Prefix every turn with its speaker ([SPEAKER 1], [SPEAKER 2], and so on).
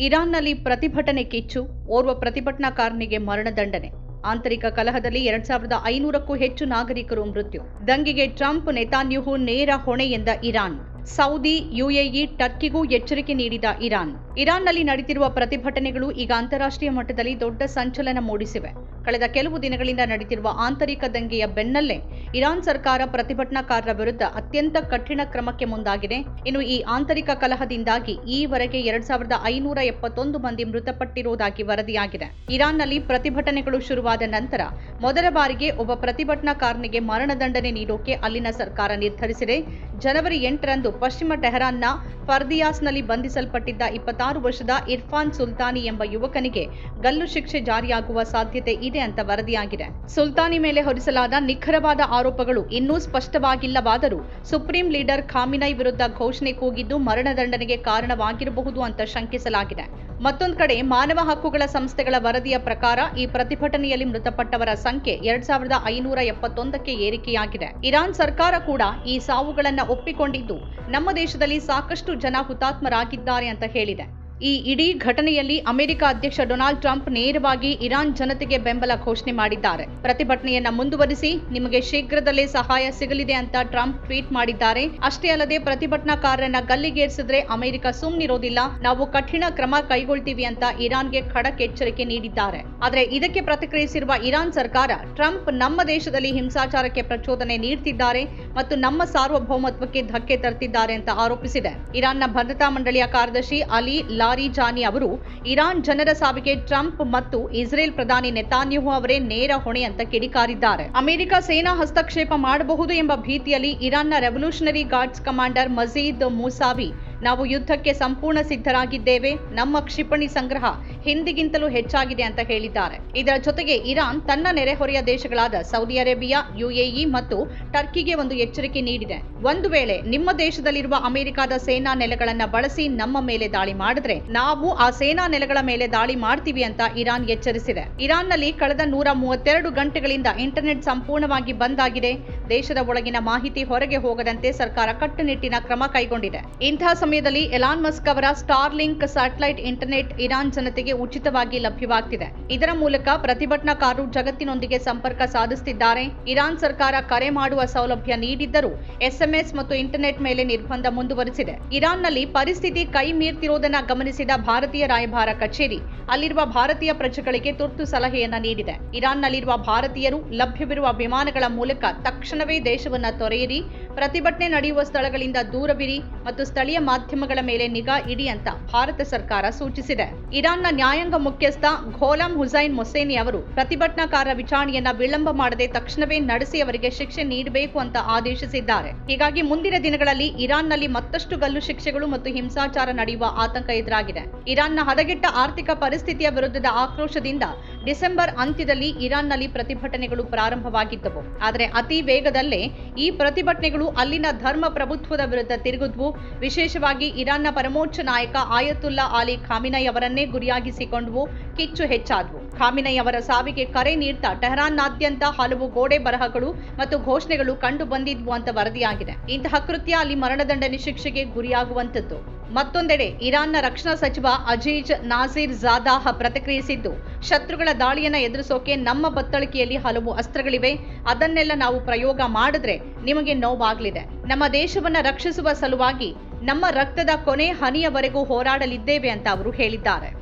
[SPEAKER 1] ಇರಾನ್ನಲ್ಲಿ ಪ್ರತಿಭಟನೆ ಕಿಚ್ಚು, ಓರ್ವ ಪ್ರತಿಭಟನಾಕಾರನಿಗೆ ಮರಣದಂಡನೆ ಆಂತರಿಕ ಕಲಹದಲ್ಲಿ ಎರಡ್ ಸಾವಿರದ ಐನೂರಕ್ಕೂ ಹೆಚ್ಚು ನಾಗರಿಕರು ಮೃತ್ಯು. ದಂಗೆಗೆ ಟ್ರಂಪ್, ನೆತಾನ್ಯುಹು ನೇರ ಹೊಣೆ ಎಂದ ಇರಾನ್. ಸೌದಿ, ಯುಎಇ, ಟರ್ಕಿಗೂ ಎಚ್ಚರಿಕೆ ನೀಡಿದ ಇರಾನ್. ಇರಾನ್ನಲ್ಲಿ ನಡೆದಿರುವ ಪ್ರತಿಭಟನೆಗಳು ಈಗ ಅಂತಾರಾಷ್ಟ್ರೀಯ ಮಟ್ಟದಲ್ಲಿ ದೊಡ್ಡ ಸಂಚಲನ ಮೂಡಿಸಿವೆ. ಕಳೆದ ಕೆಲವು ದಿನಗಳಿಂದ ನಡೆದಿರುವ ಆಂತರಿಕ ದಂಗೆಯ ಬೆನ್ನಲ್ಲೇ ಇರಾನ್ ಸರ್ಕಾರ ಪ್ರತಿಭಟನಾಕಾರರ ವಿರುದ್ಧ ಅತ್ಯಂತ ಕಠಿಣ ಕ್ರಮಕ್ಕೆ ಮುಂದಾಗಿದೆ. ಇನ್ನು ಈ ಆಂತರಿಕ ಕಲಹದಿಂದಾಗಿ ಈವರೆಗೆ ಎರಡ್ ಸಾವಿರದ ಐನೂರ ಎಪ್ಪತ್ತೊಂದು ಮಂದಿ ಮೃತಪಟ್ಟಿರುವುದಾಗಿ ವರದಿಯಾಗಿದೆ. ಇರಾನ್ನಲ್ಲಿ ಪ್ರತಿಭಟನೆಗಳು ಶುರುವಾದ ನಂತರ ಮೊದಲ ಬಾರಿಗೆ ಒಬ್ಬ ಪ್ರತಿಭಟನಾಕಾರನಿಗೆ ಮರಣದಂಡನೆ ನೀಡೋಕೆ ಅಲ್ಲಿನ ಸರ್ಕಾರ ನಿರ್ಧರಿಸಿದೆ. ಜನವರಿ ಎಂಟರಂದು ಪಶ್ಚಿಮ ಟೆಹರಾನ್ನ ಫರ್ದಿಯಾಸ್ನಲ್ಲಿ ಬಂಧಿಸಲ್ಪಟ್ಟಿದ್ದ ಇಪ್ಪತ್ತಾರು ವರ್ಷದ ಇರ್ಫಾನ್ ಸುಲ್ತಾನಿ ಎಂಬ ಯುವಕನಿಗೆ ಗಲ್ಲು ಶಿಕ್ಷೆ ಜಾರಿಯಾಗುವ ಸಾಧ್ಯತೆ ಇದೆ ಅಂತ ವರದಿಯಾಗಿದೆ. ಸುಲ್ತಾನಿ ಮೇಲೆ ಹೊರಿಸಲಾದ ನಿಖರವಾದ ಆರೋಪಗಳು ಇನ್ನೂ ಸ್ಪಷ್ಟವಾಗಿಲ್ಲವಾದರೂ ಸುಪ್ರೀಂ ಲೀಡರ್ ಖಾಮಿನೈ ವಿರುದ್ಧ ಘೋಷಣೆ ಕೂಗಿದ್ದು ಮರಣದಂಡನೆಗೆ ಕಾರಣವಾಗಿರಬಹುದು ಅಂತ ಶಂಕಿಸಲಾಗಿದೆ. ಮತ್ತೊಂದು ಕಡೆ ಮಾನವ ಹಕ್ಕುಗಳ ಸಂಸ್ಥೆಗಳ ವರದಿಯ ಪ್ರಕಾರ ಈ ಪ್ರತಿಭಟನೆಯಲ್ಲಿ ಮೃತಪಟ್ಟವರ ಸಂಖ್ಯೆ ಎರಡ್ ಸಾವಿರದ ಐನೂರ ಎಪ್ಪತ್ತೊಂದಕ್ಕೆ ಏರಿಕೆಯಾಗಿದೆ. ಇರಾನ್ ಸರ್ಕಾರ ಕೂಡ ಈ ಸಾವುಗಳನ್ನ ಒಪ್ಪಿಕೊಂಡಿದ್ದು. ನಮ್ಮ ದೇಶದಲ್ಲಿ ಸಾಕಷ್ಟು ಜನ ಹುತಾತ್ಮರಾಗಿದ್ದಾರೆ ಅಂತ ಹೇಳಿದೆ. ಈ ಇಡೀ ಘಟನೆಯಲ್ಲಿ ಅಮೆರಿಕ ಅಧ್ಯಕ್ಷ ಡೊನಾಲ್ಡ್ ಟ್ರಂಪ್ ನೇರವಾಗಿ ಇರಾನ್ ಜನತೆಗೆ ಬೆಂಬಲ ಘೋಷಣೆ ಮಾಡಿದ್ದಾರೆ. ಪ್ರತಿಭಟನೆಯನ್ನ ಮುಂದುವರಿಸಿ ನಿಮಗೆ ಶೀಘ್ರದಲ್ಲೇ ಸಹಾಯ ಸಿಗಲಿದೆ ಅಂತ ಟ್ರಂಪ್ ಟ್ವೀಟ್ ಮಾಡಿದ್ದಾರೆ. ಅಷ್ಟೇ ಅಲ್ಲದೆ ಪ್ರತಿಭಟನಾಕಾರರನ್ನ ಗಲ್ಲಿಗೇರಿಸಿದ್ರೆ ಅಮೆರಿಕ ಸುಮ್ಮನಿರೋದಿಲ್ಲ ನಾವು ಕಠಿಣ ಕ್ರಮ ಕೈಗೊಳ್ತೀವಿ ಅಂತ ಇರಾನ್ಗೆ ಖಡಕ್ ಎಚ್ಚರಿಕೆ ನೀಡಿದ್ದಾರೆ. ಆದರೆ ಇದಕ್ಕೆ ಪ್ರತಿಕ್ರಿಯಿಸಿರುವ ಇರಾನ್ ಸರ್ಕಾರ, ಟ್ರಂಪ್ ನಮ್ಮ ದೇಶದಲ್ಲಿ ಹಿಂಸಾಚಾರಕ್ಕೆ ಪ್ರಚೋದನೆ ನೀಡುತ್ತಿದ್ದಾರೆ ಮತ್ತು ನಮ್ಮ ಸಾರ್ವಭೌಮತ್ವಕ್ಕೆ ಧಕ್ಕೆ ತರ್ತಿದ್ದಾರೆ ಅಂತ ಆರೋಪಿಸಿದೆ. ಇರಾನ್ನ ಭದ್ರತಾ ಮಂಡಳಿಯ ಕಾರ್ಯದರ್ಶಿ ಅಲಿ ಲಾರಿಜಾನಿ ಅವರು, ಇರಾನ್ ಜನರ ಸಾವಿಗೆ ಟ್ರಂಪ್ ಮತ್ತು ಇಸ್ರೇಲ್ ಪ್ರಧಾನಿ ನೆತಾನ್ಯಹು ಅವರೇ ನೇರ ಹೊಣೆ ಅಂತ ಕಿಡಿಕಾರಿದ್ದಾರೆ. ಅಮೆರಿಕ ಸೇನಾ ಹಸ್ತಕ್ಷೇಪ ಮಾಡಬಹುದು ಎಂಬ ಭೀತಿಯಲ್ಲಿ ಇರಾನ್ನ revolutionary guards commander Majid Mousavi ನಾವು ಯುದ್ಧಕ್ಕೆ ಸಂಪೂರ್ಣ ಸಿದ್ಧರಾಗಿದ್ದೇವೆ. ನಮ್ಮ ಕ್ಷಿಪಣಿ ಸಂಗ್ರಹ ಹಿಂದಿಗಿಂತಲೂ ಹೆಚ್ಚಾಗಿದೆ ಅಂತ ಹೇಳಿದ್ದಾರೆ. ಇದರ ಜೊತೆಗೆ ಇರಾನ್ ತನ್ನ ನೆರೆಹೊರೆಯ ದೇಶಗಳಾದ ಸೌದಿ ಅರೇಬಿಯಾ, ಯುಎಇ ಮತ್ತು ಟರ್ಕಿಗೆ ಒಂದು ಎಚ್ಚರಿಕೆ ನೀಡಿದೆ. ಒಂದು ವೇಳೆ ನಿಮ್ಮ ದೇಶದಲ್ಲಿರುವ ಅಮೆರಿಕದ ಸೇನಾ ನೆಲೆಗಳನ್ನ ಬಳಸಿ ನಮ್ಮ ಮೇಲೆ ದಾಳಿ ಮಾಡಿದ್ರೆ ನಾವು ಆ ಸೇನಾ ನೆಲೆಗಳ ಮೇಲೆ ದಾಳಿ ಮಾಡ್ತೀವಿ ಅಂತ ಇರಾನ್ ಎಚ್ಚರಿಸಿದೆ. ಇರಾನ್ನಲ್ಲಿ ಕಳೆದ ನೂರ ಮೂವತ್ತೆರಡು ಗಂಟೆಗಳಿಂದ ಇಂಟರ್ನೆಟ್ ಸಂಪೂರ್ಣವಾಗಿ ಬಂದ್ ಆಗಿದೆ. ದೇಶದ ಒಳಗಿನ ಮಾಹಿತಿ ಹೊರಗೆ ಹೋಗದಂತೆ ಸರ್ಕಾರ ಕಟ್ಟುನಿಟ್ಟಿನ ಕ್ರಮ ಕೈಗೊಂಡಿದೆ. ಇಂತಹ ಸಮಯದಲ್ಲಿ ಎಲಾನ್ ಮಸ್ಕ್ ಅವರ Starlink satellite internet Iran ಜನತೆಗೆ ಉಚಿತವಾಗಿ ಲಭ್ಯವಾಗ್ತಿದೆ. ಇದರ ಮೂಲಕ ಪ್ರತಿಭಟನಾಕಾರರು ಜಗತ್ತಿನೊಂದಿಗೆ ಸಂಪರ್ಕ ಸಾಧಿಸುತ್ತಿದ್ದಾರೆ ಇರಾನ್ ಸರ್ಕಾರ ಕರೆ ಮಾಡುವ ಸೌಲಭ್ಯ ನೀಡಿದ್ದರೂ ಎಸ್ಎಂಎಸ್ ಮತ್ತು ಇಂಟರ್ನೆಟ್ ಮೇಲೆ ನಿರ್ಬಂಧ ಮುಂದುವರಿಸಿದೆ. ಇರಾನ್ನಲ್ಲಿ ಪರಿಸ್ಥಿತಿ ಕೈ ಮೀರ್ತಿರುವುದನ್ನು ಗಮನಿಸಿದ ಭಾರತೀಯ ರಾಯಭಾರ ಕಚೇರಿ, ಅಲ್ಲಿರುವ ಭಾರತೀಯ ಪ್ರಜೆಗಳಿಗೆ ತುರ್ತು ಸಲಹೆಯನ್ನ ನೀಡಿದೆ. ಇರಾನ್ನಲ್ಲಿರುವ ಭಾರತೀಯರು ಲಭ್ಯವಿರುವ ವಿಮಾನಗಳ ಮೂಲಕ ತಕ್ಷಣವೇ ದೇಶವನ್ನ ತೊರೆಯಿರಿ. ಪ್ರತಿಭಟನೆ ನಡೆಯುವ ಸ್ಥಳಗಳಿಂದ ದೂರವಿರಿ. ಮತ್ತು ಸ್ಥಳೀಯ ಮಾಧ್ಯಮಗಳ ಮೇಲೆ ನಿಗಾ ಇಡಿ ಅಂತ ಭಾರತ ಸರ್ಕಾರ ಸೂಚಿಸಿದೆ. ಇರಾನ್ನ ನ್ಯಾಯಾಂಗ ಮುಖ್ಯಸ್ಥ ಘೋಲಾಂ ಹುಸೈನ್ ಮೊಸೇನಿ ಅವರು ಪ್ರತಿಭಟನಾಕಾರರ ವಿಚಾರಣೆಯನ್ನ ವಿಳಂಬ ಮಾಡದೆ ತಕ್ಷಣವೇ ನಡೆಸಿ ಅವರಿಗೆ ಶಿಕ್ಷೆ ನೀಡಬೇಕು ಅಂತ ಆದೇಶಿಸಿದ್ದಾರೆ. ಹೀಗಾಗಿ ಮುಂದಿನ ದಿನಗಳಲ್ಲಿ ಇರಾನ್ನಲ್ಲಿ ಮತ್ತಷ್ಟು ಗಲ್ಲು ಶಿಕ್ಷೆಗಳು ಮತ್ತು ಹಿಂಸಾಚಾರ ನಡೆಯುವ ಆತಂಕ ಎದುರಾಗಿದೆ. ಇರಾನ್ನ ಹದಗೆಟ್ಟ ಆರ್ಥಿಕ ಪರಿಸ್ಥಿತಿಯ ವಿರುದ್ಧದ ಆಕ್ರೋಶದಿಂದ ಡಿಸೆಂಬರ್ ಅಂತ್ಯದಲ್ಲಿ ಇರಾನ್ನಲ್ಲಿ ಪ್ರತಿಭಟನೆಗಳು ಪ್ರಾರಂಭವಾಗಿದ್ದವು. ಆದರೆ ಅತಿ ವೇಗದಲ್ಲೇ ಈ ಪ್ರತಿಭಟನೆಗಳು ಅಲ್ಲಿನ ಧರ್ಮ ಪ್ರಭುತ್ವದ ವಿರುದ್ಧ ತಿರುಗಿದ್ವು. ವಿಶೇಷವಾಗಿ ಇರಾನ್ನ ಪರಮೋಚ್ಚ ನಾಯಕ ಆಯತುಲ್ಲಾ ಅಲಿ ಖಾಮಿನೈ ಅವರನ್ನೇ ಗುರಿಯಾಗಿಸಿಕೊಂಡವು, ಕಿಚ್ಚು ಹೆಚ್ಚಾದವು. ಖಾಮಿನೈ ಅವರ ಸಾವಿಗೆ ಕರೆ ನೀಡ್ತಾ ಟೆಹರಾನ್ನಾದ್ಯಂತ ಹಲವು ಗೋಡೆ ಬರಹಗಳು ಮತ್ತು ಘೋಷಣೆಗಳು ಕಂಡು ಬಂದಿದ್ವು ಅಂತ ವರದಿಯಾಗಿದೆ. ಇಂತಹ ಕೃತ್ಯ ಅಲ್ಲಿ ಮರಣದಂಡನೆ ಶಿಕ್ಷೆಗೆ ಗುರಿಯಾಗುವಂತದ್ದು ಮತ್ತೊಂದೆಡೆ ಇರಾನ್ನ ರಕ್ಷಣಾ ಸಚಿವ ಅಜೀಜ್ ನಾಸೀರ್ ಜಾದಾಹ್ ಪ್ರತಿಕ್ರಿಯಿಸಿದ್ದು, ಶತ್ರುಗಳ ದಾಳಿಯನ್ನ ಎದುರಿಸೋಕೆ ನಮ್ಮ ಬತ್ತಳಿಕೆಯಲ್ಲಿ ಹಲವು ಅಸ್ತ್ರಗಳಿವೆ. ಅದನ್ನೆಲ್ಲ ನಾವು ಪ್ರಯೋಗ ಮಾಡಿದ್ರೆ ನಿಮಗೆ ನೋವಾಗಲಿದೆ. ನಮ್ಮ ದೇಶವನ್ನ ರಕ್ಷಿಸುವ ಸಲುವಾಗಿ ನಮ್ಮ ರಕ್ತದ ಕೊನೆ ಹನಿಯವರೆಗೂ ಹೋರಾಡಲಿದ್ದೇವೆ ಅಂತ ಅವರು ಹೇಳಿದ್ದಾರೆ.